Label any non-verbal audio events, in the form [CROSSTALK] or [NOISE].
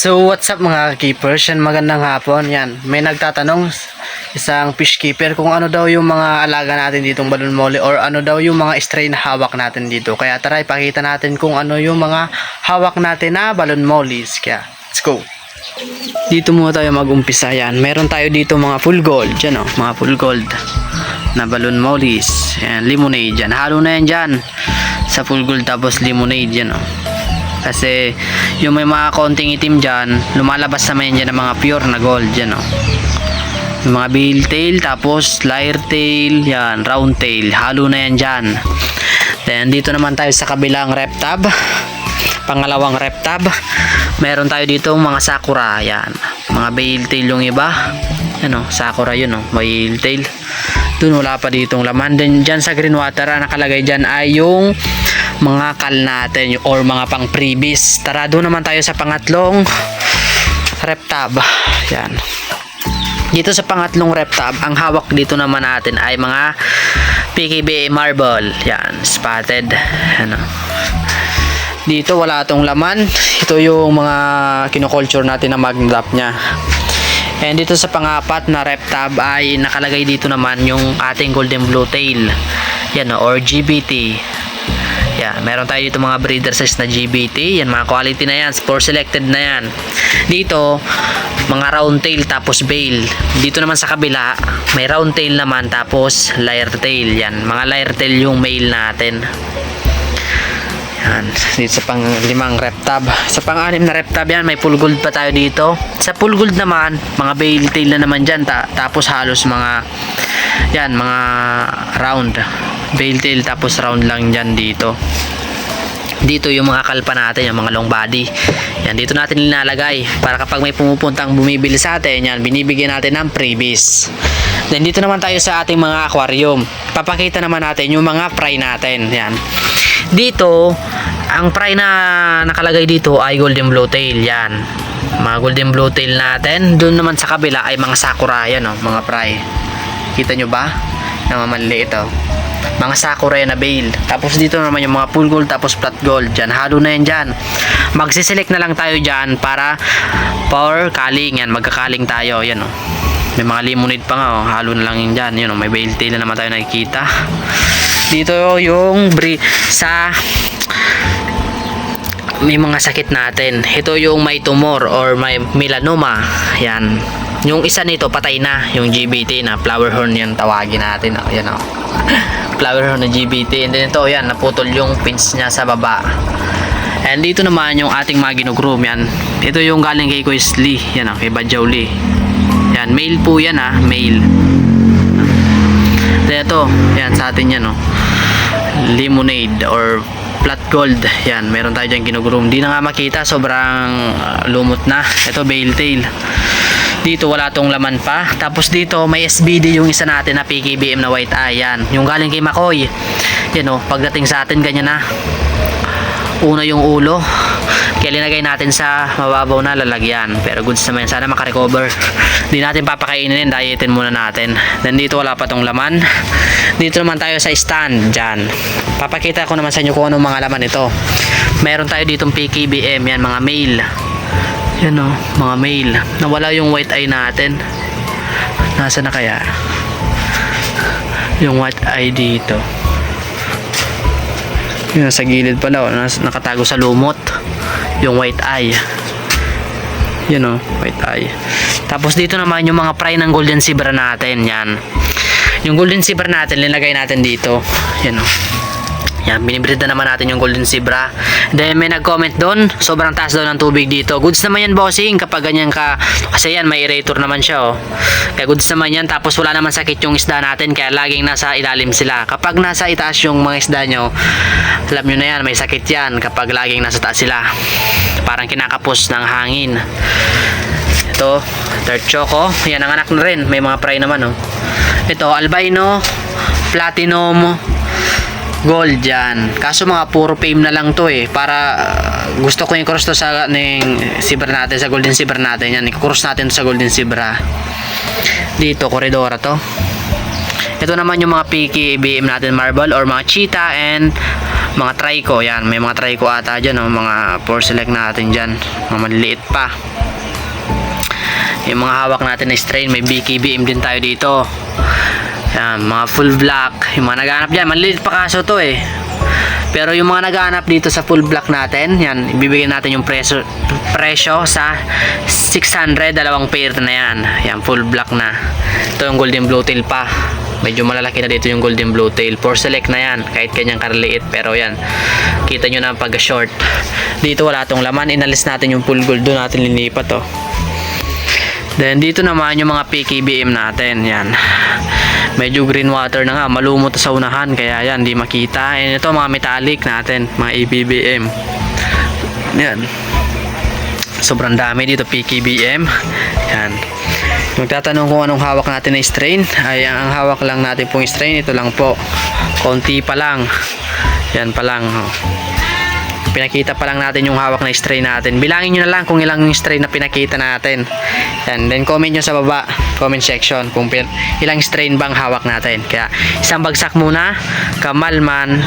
So what's up mga keepers? Yan magandang hapon. Yan. May nagtatanong isang fish keeper kung ano daw yung mga alaga natin ditong balon mole or ano daw yung mga stray na hawak natin dito. Kaya tara ipakita natin kung ano yung mga hawak natin na balon mollies. Kaya let's go. Dito muna tayo mag-umpisa yan. Meron tayo dito mga full gold. Yan o, mga full gold na balon mollies. Yan, lemonade yan. Halo na yan dyan sa full gold tapos lemonade yan o. Kasi yung may mga konting itim dyan, lumalabas naman yan dyan ng mga pure na gold dyan oh. Yung mga bill tail, tapos lyre tail, yan, round tail, halo na yan dyan. Then dito naman tayo sa kabilang rep tab. Pangalawang rep tab. Meron tayo dito mga sakura, yan. Mga bail tail yung iba. Ano, sakura yun oh, bail tail. Doon wala pa ditong laman. Then dyan sa green water, ang nakalagay dyan ay yung mga kal natin or mga pang previous. Tara doon naman tayo sa pangatlong rep tab. Yan. Dito sa pangatlong rep tab, ang hawak dito naman natin ay mga PKBA marble. Yan, spotted. Ano. Dito wala tong laman. Ito yung mga kinoculture natin na magnadap niya. And dito sa pangapat na rep tab ay nakalagay dito naman yung ating golden blue tail. Yan or GBT. Yan, meron tayo dito mga breeder size na GBT. Yan, mga quality na yan. Sport selected na yan. Dito, mga round tail tapos bail. Dito naman sa kabila, may round tail naman tapos lyre tail. Yan, mga lyre tail yung male natin. Yan, dito sa pang limang rep tab. Sa pang anim na rep tab yan, may full gold pa tayo dito. Sa full gold naman, mga bail tail na naman dyan. Ta- tapos halos mga, yan, mga round. Bail tail tapos round lang dyan dito. Dito yung mga kalpa natin, yung mga long body. Yan, dito natin linalagay. Para kapag may pumupuntang bumibili sa atin, yan, binibigyan natin ng freebies. Then dito naman tayo sa ating mga aquarium. Papakita naman natin yung mga fry natin. Yan. Dito, ang fry na nakalagay dito ay golden blowtail. Yan. Mga golden blowtail natin. Doon naman sa kabila ay mga sakura. Yan o, mga fry. Kita nyo ba? Namamanli ito. Mga sakura yan na bail. Tapos dito naman yung mga full gold tapos flat gold. Dyan, halo na yan dyan. Magsiselect na lang tayo dyan para for calling. Yan, magkakaling tayo. Yan o. May mga lemonade pa nga oh. Halo na lang yun dyan. Yun oh, may bail tail na naman tayo nakikita. Dito yung bri sa may mga sakit natin. Ito yung may tumor or may melanoma. Yan. Yung isa nito patay na, yung GBT na flower horn yung tawagin natin. Oh, yan oh. [LAUGHS] flower horn na GBT. And then ito, yan, naputol yung pins niya sa baba. And dito naman yung ating mga ginugroom yan. Ito yung galing kay Kuis Lee. Yan oh, kay Badjaw Lee. Yan, male po yan ah, male. Then ito, yan sa atin yan oh. Lemonade or flat gold. Yan, meron tayo dyan ginugroom. Di na nga makita, sobrang uh, lumot na. Ito, bale tail. Dito wala tong laman pa. Tapos dito may SBD yung isa natin na PKBM na white eye. Yan, yung galing kay Makoy. Yan oh, pagdating sa atin ganyan na. Una yung ulo. Kaya linagay natin sa mababaw na lalagyan. Pero goods naman. Sana makarecover. Hindi natin papakainin. Dietin muna natin. Then dito wala pa tong laman. Dito naman tayo sa stand. Dyan. Papakita ko naman sa inyo kung anong mga laman ito. Meron tayo ditong PKBM. Yan mga male. Yan o. Mga male. Nawala yung white eye natin. Nasa na kaya? Yung white eye dito. Yun, sa gilid pala, oh, nakatago sa lumot. Yung white eye. Yan oh, white eye. Tapos dito naman yung mga fry ng golden zebra natin, yan. Yung golden zebra natin, linagay natin dito. Yan oh. Yan, binibreed na naman natin yung golden zebra. Then may nag-comment doon, sobrang taas daw ng tubig dito. Goods naman yan bossing kapag ganyan ka. Kasi yan, may aerator naman siya oh. Kaya goods naman yan. Tapos wala naman sakit yung isda natin kaya laging nasa ilalim sila. Kapag nasa itaas yung mga isda nyo, alam nyo na yan, may sakit yan kapag laging nasa taas sila. Parang kinakapos ng hangin. Ito, third choco. Yan, ang anak na rin. May mga fry naman oh. Ito, albino, platinum, gold yan. Kaso mga puro fame na lang to eh. Para uh, gusto ko yung cross to sa ng zebra natin, sa golden zebra natin yan. I-cross natin to sa golden zebra. Dito, koridora to. Ito naman yung mga PKBM natin marble or mga cheetah and mga trico yan may mga trico ata dyan oh, mga for select natin dyan mga maliliit pa yung mga hawak natin na strain may BKBM din tayo dito yan mga full black yung mga naghanap dyan maliliit pa kaso to eh pero yung mga naghahanap dito sa full black natin, yan, ibibigay natin yung presyo, presyo sa 600, dalawang pair na yan. Yan, full black na. Ito yung golden blue tail pa. Medyo malalaki na dito yung golden blue tail. For select na yan, kahit kanyang karaliit. Pero yan, kita nyo na pag short. Dito wala tong laman, inalis natin yung full gold doon natin linipat oh. Then dito naman yung mga PKBM natin, yan. Medyo green water na nga, malumot sa unahan kaya yan, di makita. And ito mga metallic natin, mga EBBM. Yan. Sobrang dami dito PKBM. Yan. Magtatanong kung anong hawak natin na strain. Ay ang hawak lang natin pong strain, ito lang po. Konti pa lang. Yan pa lang. oh. Pinakita pa lang natin yung hawak na strain natin. Bilangin nyo na lang kung ilang strain na pinakita natin. Yan. Then comment nyo sa baba, comment section kung ilang strain bang hawak natin. Kaya isang bagsak muna, kamalman,